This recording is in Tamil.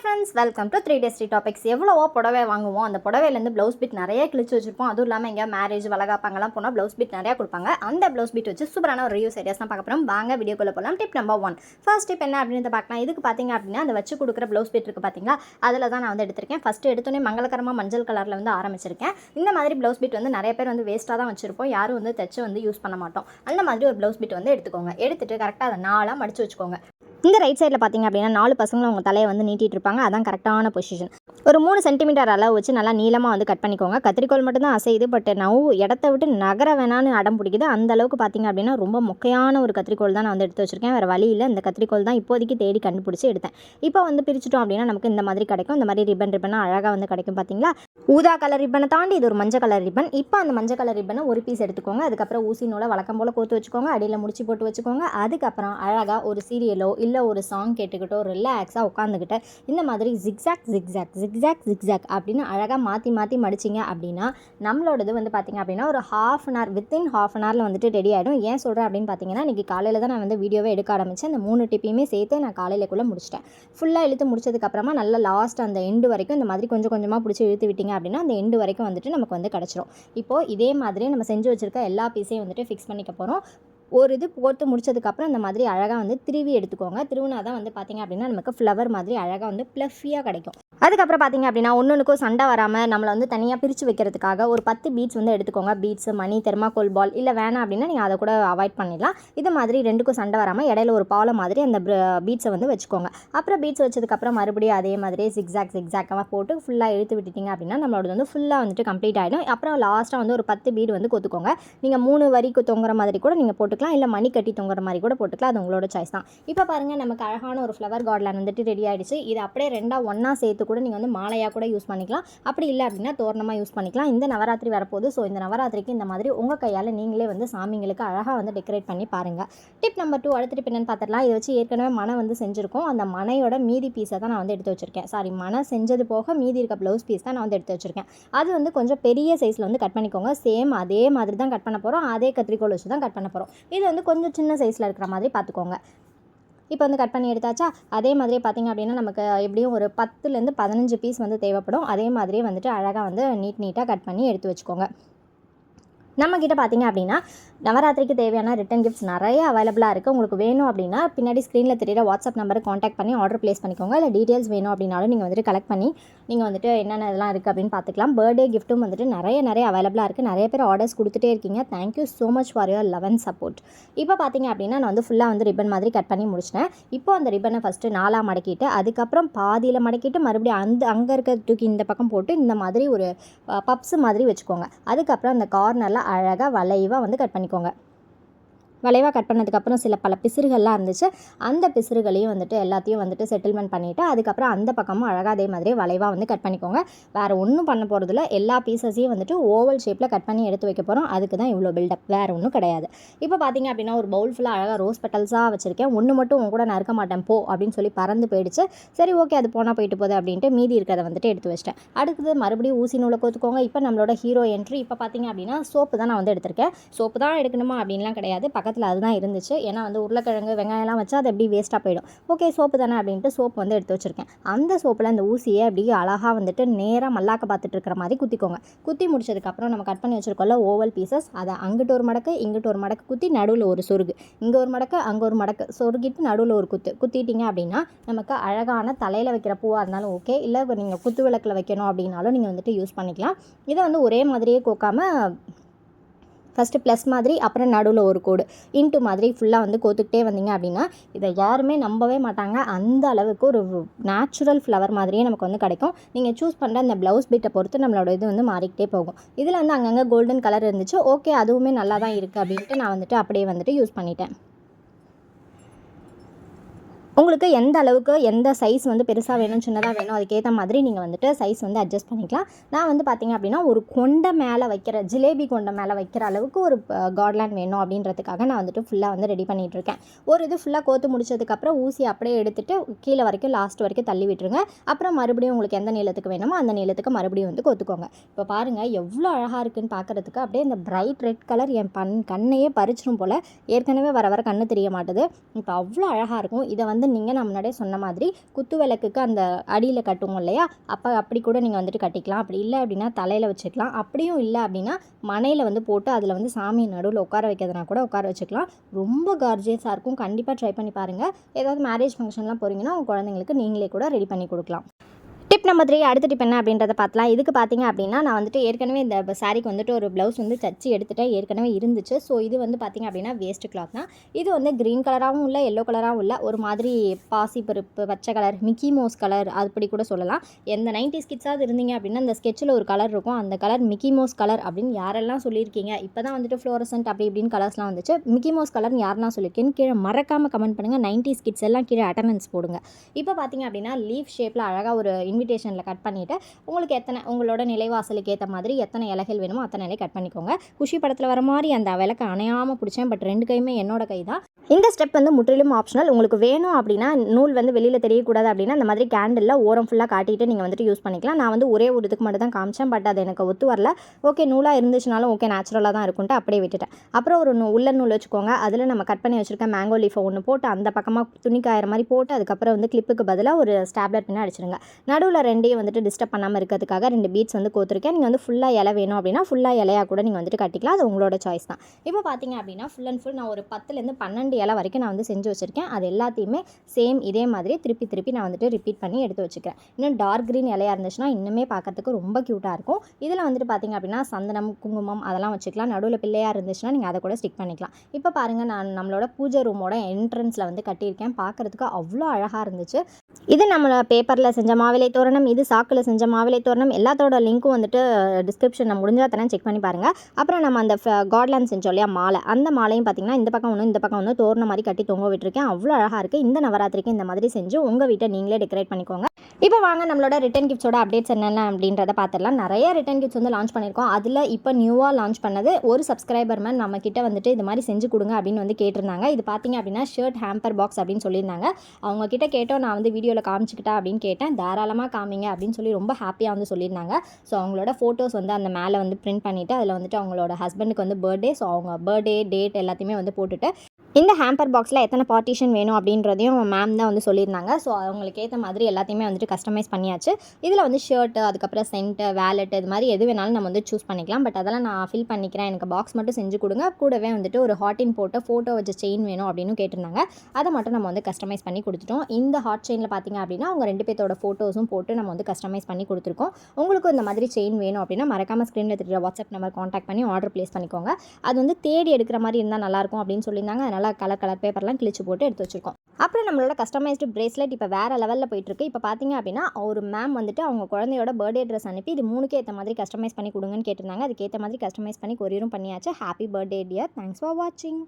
Friends welcome to three days three topics எவ்வளவோ புடவை வாங்குவோம். அந்த புடவையிலேருந்து ப்ளவுஸ் பிட் நிறைய கிழிச்சு வச்சிருப்போம். அதுவும் இல்லாமல் எங்கேயா மேரேஜ் வளகாப்பாங்கலாம் போனால் ப்ளவுஸ் பிட் நிறையா கொடுப்பாங்க. அந்த ப்ளவுஸ் பிட் வச்சு சூப்பரான ஒரு ரிவ்யூ ஐடியாஸ் தான் பார்க்க போகிறோம் வாங்க வீடியோக்குள்ளே போகலாம் tip number one first tip என்ன அப்படின்னு பார்க்கலாம். இதுக்கு பார்த்தீங்க அப்படின்னா அந்த வச்சு கொடுக்குற ப்ளவுஸ் பிட் இருக்குது பார்த்தீங்களா? அதில் தான் நான் வந்து எடுத்திருக்கேன். ஃபஸ்ட்டு எடுத்தோன்னே மங்களகரமாக மஞ்சள் கலரில் வந்து ஆரம்பிச்சிருக்கேன். இந்த மாதிரி ப்ளவுஸ் பிட் வந்து நிறைய பேர் வந்து வேஸ்ட்டாக தான் வச்சிருப்போம். யாரும் வந்து தைச்சு வந்து யூஸ் பண்ண மாட்டோம். அந்த மாதிரி ஒரு ப்ளவுஸ் பிட் வந்து எடுத்துக்கோங்க. எடுத்துட்டு கரெக்டாக அதை நாளாக மடிச்சு வச்சுக்கோங்க. இந்த ரைட் சைடில் பார்த்தீங்க அப்படின்னா நாலு பசங்களும் உங்கள் தலையை வந்து நீட்டிட்டு இருப்பாங்க. அதான் கரெக்டான பொசிஷன் ஒரு மூணு சென்டிமீட்டர் அளவு வச்சு நல்லா நீளமாக வந்து கட் பண்ணிக்கோங்க. கத்திரிக்கோல் மட்டும்தான் அசையுது பட் நவ் இடத்த விட்டு நகர வேணான்னு அடம் பிடிக்குது. அந்த அளவுக்கு பார்த்தீங்க அப்படின்னா ரொம்ப மொக்கையான ஒரு கத்திரிக்கோல் தான் நான் வந்து எடுத்து வச்சிருக்கேன். வேறு வழி இல்லை. இந்த கத்திரிக்கோல் தான் இப்போதைக்கு தேடி கண்டுபிடிச்சி எடுத்தேன். இப்போ வந்து பிரிச்சுட்டோம் அப்படின்னா நமக்கு இந்த மாதிரி கிடைக்கும். இந்த மாதிரி ரிப்பன் ரிப்பனாக அழகாக வந்து கிடைக்கும் பார்த்தீங்களா ஊதா கலர் ரிப்பனை தாண்டி இது ஒரு மஞ்சள் கலர் ரிப்பன் இப்போ அந்த மஞ்சள் கலர் ரிப்பனை ஒரு பீஸ் எடுத்துக்கோங்க. அதுக்கப்புறம் ஊசி நூலை வழக்கம் போல் கோத்து வச்சுக்கோங்க. அடியில் முடிச்சு போட்டு வச்சுக்கோங்க. அதுக்கப்புறம் அழகாக ஒரு சீரியலோ இல்லை ஒரு சாங் கேட்டுக்கிட்டோ ரிலாக்ஸாக உட்காந்துக்கிட்ட இந்த மாதிரி ஜிக்ஸாக் ஜிக்ஸாக் ஜிக்ஸாக் ஜிக்ஸாக் அப்படின்னு அழகாக மாற்றி மாற்றி மடிச்சிங்க அப்படின்னா நம்மளோடது வந்து பார்த்திங்க அப்படின்னா ஒரு half an hour within half an ஹவரில் வந்துட்டு ரெடி ஆகிடும் ஏன் சொல்கிறேன் அப்படின்னு பார்த்தீங்கன்னா இன்றைக்கி காலையில் தான் நான் வந்து வீடியோவே எடுக்க ஆரம்பித்தேன் அந்த மூணு டிப்பையுமே சேர்த்து நான் காலையிலக்குள்ளே முடிச்சிட்டேன். ஃபுல்லாக இழுத்து முடிச்சதுக்கப்புறமா நல்லா லாஸ்ட் அந்த எண்டு வரைக்கும் இந்த மாதிரி கொஞ்சம் கொஞ்சமாக பிடிச்சி இழுத்து விட்டிங்க அப்படின்னா அந்த எண்டு வரைக்கும் வந்துட்டு நமக்கு வந்து கிடச்சிரும். இப்போது இதே மாதிரி நம்ம செஞ்சு வச்சுருக்க எல்லா பீஸையும் வந்துட்டு ஃபிக்ஸ் பண்ணிக்க போகிறோம் ஒரு இது போட்டு முடிச்சதுக்கப்புறம் இந்த மாதிரி அழகாக வந்து திருவி எடுத்துக்கோங்க. திருவினா தான் வந்து பார்த்திங்க அப்படின்னா நமக்கு ஃப்ளவர் மாதிரி அழகாக வந்து ப்ளஃபியாக கிடைக்கும். அதுக்கப்புறம் பார்த்தீங்க அப்படின்னா ஒன்றுக்கும் சண்டை வராமல் நம்மளை வந்து தனியாக பிரித்து வைக்கிறதுக்காக ஒரு பத்து பீட்ஸ் வந்து எடுத்துக்கோங்க. பீட்ஸ் மணி தெர்மாக்கோல் பால் இல்லை வேணாம் அப்படின்னா நீங்கள் அதை கூட அவாய்ட் பண்ணிடலாம். இது மாதிரி ரெண்டுக்கும் சண்டை வராமல் இடையில ஒரு பாலம் மாதிரி அந்த பீட்ஸை வந்து வச்சுக்கோங்க. அப்புறம் பீட்ஸ் வச்சதுக்கப்புறம் மறுபடியும் அதே மாதிரி சிக்ஸாக் சிக்ஸாக்காக போட்டு ஃபுல்லாக இழுத்து விட்டுட்டீங்க அப்படின்னா நம்மளோட வந்து ஃபுல்லாக வந்துட்டு கம்ப்ளீட் ஆகிடும் அப்புறம் லாஸ்ட்டாக வந்து ஒரு பத்து பீடு வந்து கொத்துக்கோங்க. நீங்கள் மூணு வரிக்கு தொங்குற மாதிரி கூட நீங்கள் போட்டு போட்டுக்கலாம் இல்லை மணி கட்டி தொங்குற மாதிரி கூட போட்டுக்கலாம். அது உங்களோட சாய்ஸ் தான். இப்போ பாருங்கள் நமக்கு அழகான ஒரு ஃப்ளவர் கார்ட்லேண்ட் வந்துட்டு ரெடி ஆகிடுச்சு இது அப்படியே ரெண்டாக ஒன்றா சேர்த்து கூட நீங்கள் வந்து மாலையாக கூட யூஸ் பண்ணிக்கலாம். அப்படி இல்லை அப்படின்னா தோரணமாக யூஸ் பண்ணிக்கலாம். இந்த நவராத்திரி வரப்போகுது ஸோ இந்த நவராத்திரிக்கு இந்த மாதிரி உங்கள் கையால் நீங்களே வந்து சாமிங்களுக்கு அழகாக வந்து டெக்கரேட் பண்ணி பாருங்கள் டிப் நம்பர் டூ அடுத்த டிப் என்னன்னு பார்த்துடலாம். இதை வச்சு ஏற்கனவே மனை வந்து செஞ்சுருக்கோம். அந்த மனையோட மீதி பீஸை தான் நான் வந்து எடுத்து வச்சுருக்கேன். சாரி மனை செஞ்சது போக மீதி இருக்க ப்ளவுஸ் பீஸ் தான் நான் வந்து எடுத்து வச்சுருக்கேன். அது வந்து கொஞ்சம் பெரிய சைஸில் வந்து கட் பண்ணிக்கோங்க. சேம் அதே மாதிரி தான் கட் பண்ண போகிறோம் அதே கத்திரிக்கோல் வச்சு தான் கட் பண்ண போகிறோம் இது வந்து கொஞ்சம் சின்ன சைஸில் இருக்கிற மாதிரி பார்த்துக்கோங்க. இப்போ வந்து கட் பண்ணி எடுத்தாச்சா? அதே மாதிரி பார்த்திங்க அப்படின்னா நமக்கு எப்படியும் ஒரு பத்துலேருந்து பதினஞ்சு பீஸ் வந்து தேவைப்படும். அதே மாதிரியே வந்துட்டு அழகாக வந்து நீட் நீட்டாக கட் பண்ணி எடுத்து வச்சுக்கோங்க. நம்மக்கிட்ட பார்த்தீங்க அப்படின்னா நவராத்திரிக்கு தேவையான ரிட்டன் கிஃப்ட்ஸ் நிறைய அவைலபிளாக இருக்குது உங்களுக்கு வேணும் அப்படின்னா பின்னாடி ஸ்க்ரீனில் தெரியிற வாட்ஸ்அப் நம்பரை காண்டாக்ட் பண்ணி ஆர்டர் ப்ளேஸ் பண்ணிக்கோங்க. இல்லை டீட்டெயில்ஸ் வேணும் அப்படின்னாலும் நீங்கள் வந்துட்டு கலெக்ட் பண்ணி நீங்கள் வந்துட்டு என்னென்ன இதெல்லாம் இருக்குது அப்படின்னு பார்த்துக்கலாம். பர்த்டே கிஃப்ட்டும் வந்துட்டு நிறைய நிறைய அவைலபிளாக இருக்குது நிறைய பேர் ஆர்டர்ஸ் கொடுத்துட்டே இருக்கீங்க. Thank you so much for your eleven support இப்போ பார்த்தீங்க அப்படின்னா நான் வந்து ஃபுல்லாக வந்து ரிப்பன் மாதிரி கட் பண்ணி முடிச்சிட்டேன். இப்போ அந்த ரிப்பனை ஃபஸ்ட்டு நாலாக மடக்கிட்டு அதுக்கப்புறம் பாதியில் மடக்கிட்டு மறுபடியும் அந்த அங்கே இருக்க தூக்கி இந்த பக்கம் போட்டு இந்த மாதிரி ஒரு பப்ஸ் மாதிரி வச்சுக்கோங்க. அதுக்கப்புறம் அந்த கார்னரில் அழகாக வளைவாக வந்து கட் பண்ணிக்கோங்க வளைவாக கட் பண்ணதுக்கப்புறம் சில பல பிசுறுகள்லாம் இருந்துச்சு. அந்த பிசுறுகளையும் வந்துட்டு எல்லாத்தையும் வந்துட்டு செட்டில்மெண்ட் பண்ணிவிட்டு அதுக்கப்புறம் அந்த பக்கமும் அழகாக அதே மாதிரி வளைவாக வந்து கட் பண்ணிக்கோங்க. வேறு ஒன்றும் பண்ண போகிறதில்ல எல்லா பீசஸையும் வந்துட்டு ஓவல் ஷேப்பில் கட் பண்ணி எடுத்து வைக்க போகிறோம் அதுக்கு தான் இவ்வளோ பில்டப் வேறு ஒன்றும் கிடையாது. இப்போ பார்த்தீங்க அப்படின்னா ஒரு பவுல் ஃபுல்லாக அழகாக ரோஸ் பெட்டல்ஸாக வச்சுருக்கேன். ஒன்று மட்டும் உங்க கூட நான் இருக்க மாட்டேன். போ அப்படின்னு சொல்லி பறந்து போயிடுச்சு. சரி ஓகே அது போனால் போயிட்டு போகுது அப்படின்ட்டு மீதி இருக்கிறத வந்துட்டு எடுத்து வச்சிட்டேன். அடுத்தது மறுபடியும் ஊசி நூலை கோத்துக்கோங்க. இப்போ நம்மளோட ஹீரோ என்ட்ரி இப்போ பார்த்தீங்க அப்படின்னா சோப்பு தான் நான் வந்து எடுத்திருக்கேன். சோப்பு தான் எடுக்கணுமா அப்படின்லாம் கிடையாது. பக்கத்தில் அதுதான் இருந்துச்சு. ஏன்னா வந்து உருளைக்கிழங்கு வெங்காயம்லாம் வச்சா அது எப்படி வேஸ்ட்டாக போயிடும். ஓகே சோப்பு தானே அப்படின்ட்டு சோப்பு வந்து எடுத்து வச்சுருக்கேன். அந்த சோப்பில் அந்த ஊசியை அப்படியே அழகாக வந்துட்டு நேராக மல்லாக்க பார்த்துட்டு இருக்கிற மாதிரி குத்திக்கோங்க. குத்தி முடிச்சதுக்கப்புறம் நம்ம கட் பண்ணி வச்சுருக்கோம்ல ஓவல் பீசஸ் அதை அங்கிட்டு ஒரு மடக்கு இங்கிட்டு ஒரு மடக்கு குத்தி நடுவில் ஒரு சொருகு. இங்கே ஒரு மடக்கு அங்கே ஒரு மடக்கு சொருகிட்டு நடுவில் ஒரு குத்து. குத்திட்டீங்க அப்படின்னா நமக்கு அழகான தலையில் வைக்கிற பூவாக இருந்தாலும் ஓகே இல்லை நீங்கள் குத்து விளக்கில் வைக்கணும் அப்படின்னாலும் நீங்கள் வந்துட்டு யூஸ் பண்ணிக்கலாம். இதை வந்து ஒரே மாதிரியே கோக்காமல் ஃபஸ்ட்டு ப்ளஸ் மாதிரி அப்புறம் நடுவில் ஒரு கோடு. இன்ட்டு மாதிரி ஃபுல்லாக வந்து கோத்துக்கிட்டே வந்தீங்க அப்படின்னா இதை யாருமே நம்பவே மாட்டாங்க. அந்த அளவுக்கு ஒரு நேச்சுரல் ஃப்ளவர் மாதிரியே நமக்கு வந்து கிடைக்கும். நீங்கள் சூஸ் பண்ணுற அந்த ப்ளவுஸ் பிட்டை பொறுத்து நம்மளோட இது வந்து மாறிக்கிட்டே போகும். இதில் வந்து அங்கங்கே கோல்டன் கலர் இருந்துச்சு. ஓகே அதுவுமே நல்லா தான் இருக்குது அப்படின்ட்டு நான் வந்துட்டு அப்படியே வந்துட்டு யூஸ் பண்ணிட்டேன். உங்களுக்கு எந்த அளவுக்கு எந்த சைஸ் வந்து பெருசாக வேணும் சின்னதாக வேணும் அதுக்கேற்ற மாதிரி நீங்கள் வந்துட்டு சைஸ் வந்து அட்ஜஸ்ட் பண்ணிக்கலாம். நான் வந்து பார்த்தீங்க அப்படின்னா ஒரு கொண்டை மேலே வைக்கிற ஜிலேபி கொண்டை மேலே வைக்கிற அளவுக்கு ஒரு கார்ட்லேண்ட் வேணும் அப்படின்றதுக்காக நான் வந்துட்டு ஃபுல்லாக வந்து ரெடி பண்ணிகிட்ருக்கேன் ஒரு இது ஃபுல்லாக கோத்து முடிச்சதுக்கப்புறம் ஊசி அப்படியே எடுத்துகிட்டு கீழே வரைக்கும் லாஸ்ட் வரைக்கும் தள்ளி விட்டுருங்க. அப்புறம் மறுபடியும் உங்களுக்கு எந்த நீளத்துக்கு வேணுமோ அந்த நீளத்துக்கு மறுபடியும் வந்து கொத்துக்கோங்க. இப்போ பாருங்கள் எவ்வளோ அழகாக இருக்குன்னு பார்க்குறதுக்கு அப்படியே இந்த பிரைட் ரெட் கலர் என் பண் கண்ணையே பறிச்சிடும் போல். ஏற்கனவே வர வர கண்ணு தெரிய மாட்டுது. இப்போ அவ்வளோ அழகாக இருக்கும். இதை வந்து வந்து நீங்கள் நான் முன்னாடியே சொன்ன மாதிரி குத்து விளக்குக்கு அந்த அடியில் கட்டுவோம் இல்லையா? அப்போ அப்படி கூட நீங்கள் வந்துட்டு கட்டிக்கலாம். அப்படி இல்லை அப்படின்னா தலையில் வச்சுக்கலாம். அப்படியும் இல்லை அப்படின்னா மனையில் வந்து போட்டு அதில் வந்து சாமி நடுவில் உட்கார வைக்கிறதுனா கூட உட்கார வச்சுக்கலாம். ரொம்ப கார்ஜியஸாக இருக்கும். கண்டிப்பாக ட்ரை பண்ணி பாருங்கள் ஏதாவது மேரேஜ் ஃபங்க்ஷன்லாம் போகிறீங்கன்னா உங்கள் குழந்தைங்களுக்கு நீங்களே கூட ரெடி பண்ணி கொடுக்கலாம். டிப் நம்பர் த்ரீ அடுத்த டிப் என்ன அப்படின்றத பார்க்கலாம் இதுக்கு பார்த்தீங்க அப்படின்னா நான் வந்துட்டு ஏற்கனவே இந்த சாரிக்கு வந்துட்டு ஒரு ப்ளவுஸ் வந்து தச்சு எடுத்துகிட்டேன் ஏற்கனவே இருந்துச்சு. ஸோ இது வந்து பார்த்தீங்க அப்படின்னா வேஸ்ட் கிளாத் தான். இது வந்து க்ரீன் கலராகவும் இல்லை எல்லோ கலராகவும் இல்லை. ஒரு மாதிரி பாசி பருப்பு பச்சை கலர் மிக்கி மோஸ் கலர் அப்படி கூட சொல்லலாம். எந்த நைன்டி ஸ்கிட்ஸாவது இருந்தீங்க அப்படின்னா அந்த ஸ்கெட்சில் ஒரு கலர் இருக்கும். அந்த கலர் மிக்கி மோஸ் கலர் அப்படின்னு யாரெல்லாம் சொல்லியிருக்கீங்க? இப்போ தான் வந்துட்டு ஃப்ளோரசன்ட் அப்படி இப்படின்னு கலர்ஸ்லாம் வந்துச்சு. மிக்கி மோஸ் கலர்னு யாரெல்லாம் சொல்லியிருக்கேன்னு கீழே மறக்காமல் கமெண்ட் பண்ணுங்கள் நைன்டி ஸ்கிட்ஸ் எல்லாம் கீழே அட்டண்டன்ஸ் போடுங்க. இப்போ பார்த்தீங்க அப்படின்னா லீஃப் ஷேப்பில் அழகாக ஒரு இன்விடேஷனில் கட் பண்ணிவிட்டு உங்களுக்கு எத்தனை உங்களோட நிலைவாசலுக்கு ஏற்ற மாதிரி எத்தனை இலைகள் வேணுமோ அத்தனை இலை கட் பண்ணிக்கோங்க. குஷி படத்தில் வர மாதிரி அந்த விளக்கு அணையாமல் பிடிச்சேன். பட் ரெண்டு கையுமே என்னோட கை தான். இந்த ஸ்டெப் வந்து முற்றிலும் ஆப்ஷனல் உங்களுக்கு வேணும் அப்படின்னா நூல் வந்து வெளியில் தெரியக்கூடாது அப்படின்னா அந்த மாதிரி கேண்டிலில் ஓரம் ஃபுல்லாக காட்டிட்டு நீங்கள் வந்துட்டு யூஸ் பண்ணிக்கலாம். நான் வந்து ஒரே ஒரு இதுக்கு மட்டும் தான் காமிச்சேன். பட் அது எனக்கு ஒத்து வரல. ஓகே நூலாக இருந்துச்சுனாலும் ஓகே நேச்சுரலாக தான் இருக்கும்ட்டு அப்படியே விட்டுட்டேன். அப்புறம் ஒரு நூ- உள்ள நூல் வச்சுக்கோங்க. அதில் நம்ம கட் பண்ணி வச்சுருக்க மேங்கோ லீஃபை ஒன்று போட்டு அந்த பக்கமாக துணி காயிற மாதிரி போட்டு அதுக்கப்புறம் வந்து கிளிப்புக்கு பதிலாக ஒரு ஸ்டாப்லர் பின்ன அடிச்சிருங்க நடுவில் ரெண்டையும் வந்துட்டு டிஸ்டர்ப் பண்ணாமல் இருக்கிறதுக்காக ரெண்டு பீட்ஸ் வந்து கோத்துருக்கேன். நீங்கள் வந்து ஃபுல்லாக இலை வேணும் அப்படின்னா ஃபுல்லாக இலையாக கூட நீங்கள் வந்துட்டு கட்டிக்கலாம். அது உங்களோட சாய்ஸ் தான். இப்போ பார்த்தீங்க அப்படின்னா ஃபுல் அண்ட் ஃபுல் நான் ஒரு பத்துலேருந்து பன்னெண்டு இலை வரைக்கும் நான் வந்து செஞ்சு வச்சுருக்கேன். அது எல்லாத்தையுமே சேம் இதே மாதிரி திருப்பி திருப்பி நான் வந்துட்டு ரிப்பீட் பண்ணி எடுத்து வச்சுக்கிறேன். இன்னும் டார்க் க்ரீன் இலையாக இருந்துச்சுன்னா இன்னுமே பார்க்கறதுக்கு ரொம்ப க்யூட்டாக இருக்கும். இதில் வந்துட்டு பார்த்தீங்க அப்படின்னா சந்தனம் குங்குமம் அதெல்லாம் வச்சுக்கலாம். நடுவில் பிள்ளையாக இருந்துச்சுன்னா நீங்கள் அதை கூட ஸ்டிக் பண்ணிக்கலாம். இப்போ பாருங்கள் நான் நம்மளோட பூஜை ரூமோட என்ட்ரன்ஸில் வந்து கட்டியிருக்கேன். பார்க்குறதுக்கு அவ்வளோ அழகாக இருந்துச்சு. இது நம்ம பேப்பரில் செஞ்ச மாவிலை தோரணம் இது சாக்கில் செஞ்ச மாவிலை தோரணம் எல்லாத்தோட லிங்க்கும் வந்துட்டு டிஸ்கிரிப்ஷனில் முடிஞ்சால் தரேன். செக் பண்ணி பாருங்கள் அப்புறம் நம்ம அந்த காட்லேண்ட் செஞ்சோம் இல்லையா மாலை. அந்த மாலையும் பார்த்தீங்கன்னா இந்த பக்கம் ஒன்று இந்த பக்கம் ஒன்று தோரணம் மாதிரி கட்டி தொங்க விட்டுருக்கேன். அவ்வளோ அழகாக இருக்குது இந்த நவராத்திரிக்கு இந்த மாதிரி செஞ்சு உங்கள் வீட்டை நீங்களே டெக்கரேட் பண்ணிக்கோங்க. இப்போ வாங்க நம்மளோட ரிட்டன் கிஃப்ட்ஸோட அப்டேட்ஸ் என்னென்ன அப்படின்றத பார்த்துடலாம் நிறைய ரிட்டன் கிஃப்ட்ஸ் வந்து லான்ச் பண்ணியிருக்கோம் அதில் இப்போ நியூவாக லான்ச் பண்ணது ஒரு சப்ஸ்கிரைபர் மேன் நம்ம கிட்ட வந்துட்டு இது மாதிரி செஞ்சு கொடுங்க அப்படின்னு வந்து கேட்டிருந்தாங்க. இது பார்த்தீங்க அப்படின்னா ஷர்ட் ஹேம்பர் பாக்ஸ் அப்படின்னு சொல்லியிருந்தாங்க. அவங்க கிட்ட கேட்டோம் நான் வந்து வீடியோவில் காமிச்சிக்கிட்டா அப்படின்னு கேட்டேன். தாராளமாக காமிங்க அப்படின்னு சொல்லி ரொம்ப ஹாப்பியாக வந்து சொல்லியிருந்தாங்க. ஸோ அவங்களோட ஃபோட்டோஸ் வந்து அந்த மேலே வந்து பிரிண்ட் பண்ணிவிட்டு அதில் வந்துட்டு அவங்களோட ஹஸ்பண்டுக்கு வந்து பர்த்டே ஸோ அவங்க பர்த்டே டேட் எல்லாத்தையுமே வந்து போட்டுட்டு இந்த ஹேம்பர் பாக்ஸில் எத்தனை பார்ட்டிஷன் வேணும் அப்படின்றதையும் மேம் தான் வந்து சொல்லியிருந்தாங்க. ஸோ அவங்களுக்கு ஏற்ற மாதிரி எல்லாத்தையுமே வந்துட்டு கஸ்டமைஸ் பண்ணியாச்சு. இதில் வந்து ஷர்ட்டு அதுக்கப்புறம் சென்ட்டு வேலெட் இது மாதிரி எது வேணாலும் நம்ம வந்து சூஸ் பண்ணிக்கலாம். பட் அதெல்லாம் நான் ஃபில் பண்ணிக்கிறேன். எனக்கு பாக்ஸ் மட்டும் செஞ்சு கொடுங்க. கூடவே வந்துட்டு ஒரு ஹாட்டின் போட்டு ஃபோட்டோ வச்ச செயின் வேணும் அப்படின்னு கேட்டிருந்தாங்க. அதை மட்டும் நம்ம வந்து கஸ்டமைஸ் பண்ணி கொடுத்துட்டோம். இந்த ஹாட் செயினில் பார்த்தீங்க அப்படின்னா அவங்க ரெண்டு பேர்த்தோட ஃபோட்டோஸும் போட்டு நம்ம வந்து கஸ்டமைஸ் பண்ணி கொடுத்துருக்கோம். உங்களுக்கும் இந்த மாதிரி செயின் வேணும் அப்படின்னா மறக்காம ஸ்க்ரீனில் தெரியுற வாட்ஸ்அப் நம்பர் காண்டாக்ட் பண்ணி ஆர்டர் ப்ளேஸ் பண்ணிக்கோங்க. அது வந்து தேடி எடுக்கிற மாதிரி இருந்தால் நல்லாயிருக்கும் அப்படின்னு சொல்லியிருந்தாங்க. அதனால் கலர் கலர் பேப்பர்லாம் கிழிச்சு போட்டு எடுத்து வச்சிருக்கோம். அப்புறம் நம்மளோட கஸ்டமைஸ்டு பிரேஸ்லெட் இப்போ வேறு லெவலில் போயிட்டுருக்கு. இப்போ பார்த்தீங்க அப்படின்னா ஒரு மேம் வந்துட்டு அவங்க குழந்தையோட பர்த்டே ட்ரெஸ் அனுப்பி இது மூணுக்கு ஏற்ற மாதிரி கஸ்டமைஸ் பண்ணி கொடுங்கன்னு கேட்டிருந்தாங்க. அதுக்கேற்ற மாதிரி கஸ்டமைஸ் பண்ணி கொரியரும் பண்ணியாச்சு. Happy birthday dear thanks for வாட்சிங்